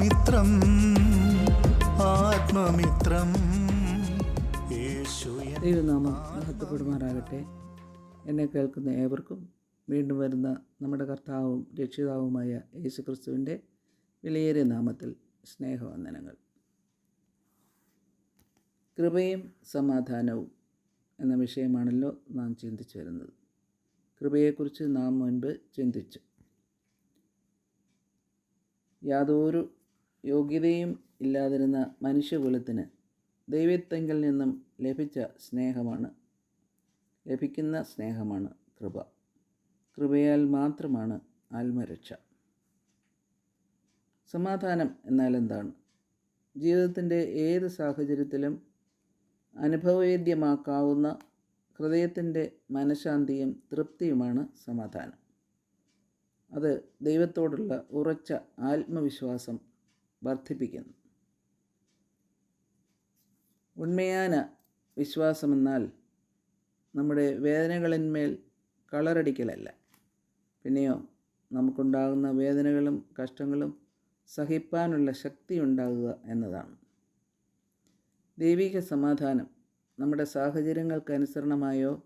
ആത്മമിത്രം ആത്മമിത്രം. ദൈവനാമം മഹത്വപ്പെടുമാറാകട്ടെ. എന്നെ കേൾക്കുന്ന ഏവർക്കും വീണ്ടും വരുന്ന നമ്മുടെ കർത്താവും രക്ഷിതാവുമായ യേശു ക്രിസ്തുവിന്റെ വിലയേറിയ നാമത്തിൽ സ്നേഹവന്ദനങ്ങൾ. കൃപയും സമാധാനവും എന്ന വിഷയമാണല്ലോ നാം ചിന്തിച്ചു വരുന്നത്. കൃപയെക്കുറിച്ച് നാം മുൻപ് ചിന്തിച്ചു. യാതൊരു യോഗ്യതയും ഇല്ലാതിരുന്ന മനുഷ്യകുലത്തിന് ദൈവത്തെങ്കിൽ നിന്നും ലഭിച്ച സ്നേഹമാണ്. ലഭിക്കുന്ന സ്നേഹമാണ് കൃപ. കൃപയാൽ മാത്രമാണ് ആത്മരക്ഷ. സമാധാനം എന്നാൽ എന്താണ്? ജീവിതത്തിന്റെ ഏത് സാഹചര്യത്തിലും അനുഭവവേദ്യമാക്കാവുന്ന ഹൃദയത്തിന്റെ മനഃശാന്തിയും തൃപ്തിയുമാണ് സമാധാനം. അത് ദൈവത്തോടുള്ള ഉറച്ച ആത്മവിശ്വാസം വർദ്ധിപ്പിക്കുന്നു. ഉണ്മയാന വിശ്വാസമെന്നാൽ നമ്മുടെ വേദനകളിന്മേൽ കളറടിക്കലല്ല. പിന്നെയോ നമുക്കുണ്ടാകുന്ന വേദനകളും കഷ്ടങ്ങളും സഹിപ്പാനുള്ള ശക്തി ഉണ്ടാകുക എന്നതാണ്. ദൈവിക സമാധാനം നമ്മുടെ സാഹചര്യങ്ങൾക്കനുസരണമായോ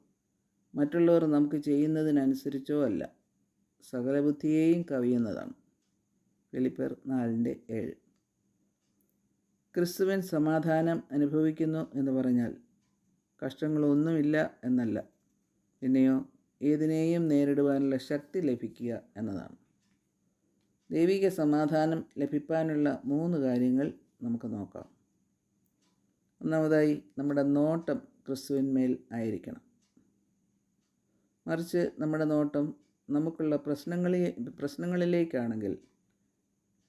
മറ്റുള്ളവർ നമുക്ക് ചെയ്യുന്നതിനനുസരിച്ചോ അല്ല സകല ബുദ്ധിയെയും കവിയുന്നതാണ്. ഫിലിപ്പർ നാലിന്റെ ഏഴ്. ക്രിസ്തുവൻ സമാധാനം അനുഭവിക്കുന്നു എന്ന് പറഞ്ഞാൽ കഷ്ടങ്ങളൊന്നുമില്ല എന്നല്ല. പിന്നെയോ ഏതിനെയും നേരിടുവാനുള്ള ശക്തി ലഭിക്കുക എന്നതാണ്. ദൈവിക സമാധാനം ലഭിക്കാനുള്ള മൂന്ന് കാര്യങ്ങൾ നമുക്ക് നോക്കാം. ഒന്നാമതായി നമ്മുടെ നോട്ടം ക്രിസ്തുവിന്മേൽ ആയിരിക്കണം. മറിച്ച് നമ്മുടെ നോട്ടം നമുക്കുള്ള പ്രശ്നങ്ങളെ പ്രശ്നങ്ങളിലേക്കാണെങ്കിൽ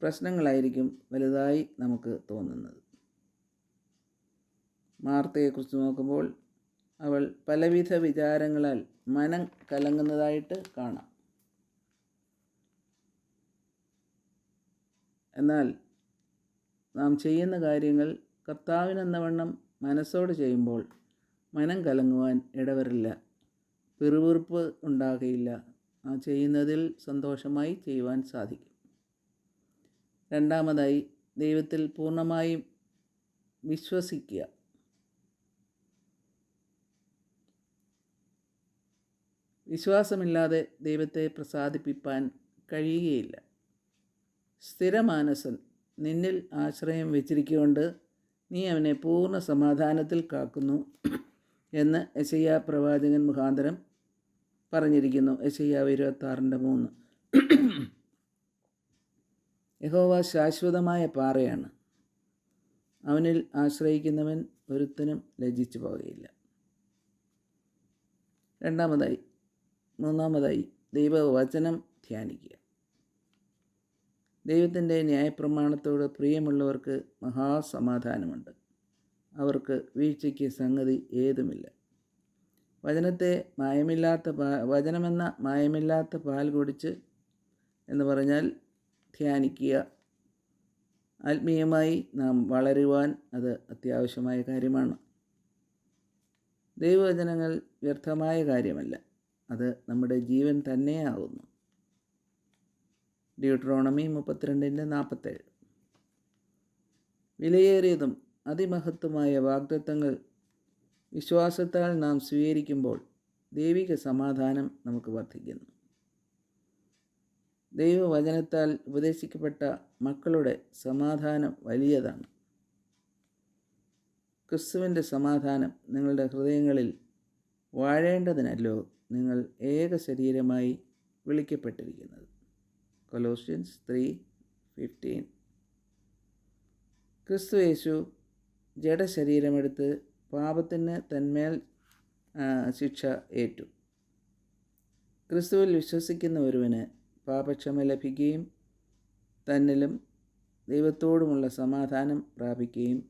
പ്രശ്നങ്ങളായിരിക്കും വലുതായി നമുക്ക് തോന്നുന്നത്. മാർത്തയെക്കുറിച്ച് നോക്കുമ്പോൾ അവൾ പലവിധ വിചാരങ്ങളാൽ മനം കലങ്ങുന്നതായിട്ട് കാണാം. എന്നാൽ നാം ചെയ്യുന്ന കാര്യങ്ങൾ കർത്താവിനെന്നവണ്ണം മനസ്സോട് ചെയ്യുമ്പോൾ മനം കലങ്ങുവാൻ ഇടവരില്ല. പിറുപിറുപ്പ് ഉണ്ടാകയില്ല. ആ ചെയ്യുന്നതിൽ സന്തോഷമായി ചെയ്യുവാൻ സാധിക്കും. രണ്ടാമതായി ദൈവത്തിൽ പൂർണമായും വിശ്വസിക്കുക. വിശ്വാസമില്ലാതെ ദൈവത്തെ പ്രസാദിപ്പിക്കാൻ കഴിയുകയില്ല. സ്ഥിരമാനസൻ നിന്നിൽ ആശ്രയം വെച്ചിരിക്കൊണ്ട് നീ അവനെ പൂർണ സമാധാനത്തിൽ കാക്കുന്നു എന്ന് യശയ്യ പ്രവാചകൻ മുഖാന്തരം പറഞ്ഞിരിക്കുന്നു. യശയ്യാവ് ഇരുപത്താറിന്റെ മൂന്ന്. യഹോവ ശാശ്വതമായ പാറയാണ്. അവനിൽ ആശ്രയിക്കുന്നവൻ ഒരുത്തനും ലജ്ജിച്ചു പോവുകയില്ല. രണ്ടാമതായി മൂന്നാമതായി ദൈവവചനം ധ്യാനിക്കുക. ദൈവത്തിന്റെ ന്യായപ്രമാണത്തോട് പ്രിയമുള്ളവർക്ക് മഹാസമാധാനമുണ്ട്. അവർക്ക് വീഴ്ചയ്ക്ക് സംഗതി ഏതുമില്ല. വചനത്തെ മായമില്ലാത്ത പാ വചനമെന്ന മായമില്ലാത്ത പാൽ കുടിച്ച് എന്ന് പറഞ്ഞാൽ ധ്യാനിക്കുക. ആത്മീയമായി നാം വളരുവാൻ അത് അത്യാവശ്യമായ കാര്യമാണ്. ദൈവവചനങ്ങൾ വ്യർത്ഥമായ കാര്യമല്ല. അത് നമ്മുടെ ജീവൻ തന്നെയാകുന്നു ഡ്യൂട്രോണമി മുപ്പത്തിരണ്ടിന്റെ നാൽപ്പത്തേഴ്. വിലയേറിയതും അതിമഹത്വമായ വാഗ്ദത്വങ്ങൾ വിശ്വാസത്താൽ നാം സ്വീകരിക്കുമ്പോൾ ദൈവിക സമാധാനം നമുക്ക് വർദ്ധിക്കുന്നു. ദൈവവചനത്താൽ ഉപദേശിക്കപ്പെട്ട മക്കളുടെ സമാധാനം വലിയതാണ്. ക്രിസ്തുവിന്റെ സമാധാനം നിങ്ങളുടെ ഹൃദയങ്ങളിൽ വാഴേണ്ടതിനല്ലോ നിങ്ങൾ ഏക ശരീരമായി വിളിക്കപ്പെട്ടിരിക്കുന്നത്. Colossians three fifteen. ക്രിസ്തു യേശു ജഡശരീരമെടുത്ത് പാപത്തിന് തന്മേൽ ശിക്ഷ ഏറ്റു. ക്രിസ്തുവിൽ വിശ്വസിക്കുന്ന ഒരുവന് പാപക്ഷമ ലഭിക്കുകയും തന്നിലും ദൈവത്തോടുമുള്ള സമാധാനം പ്രാപിക്കുകയും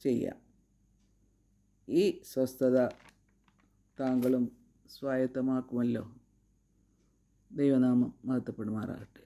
ചെയ്യാം. ഈ സ്വസ്ഥത താങ്കളും സ്വായത്തമാക്കുമല്ലോ. ദൈവനാമം മഹത്വപ്പെടുമാറാകട്ടെ.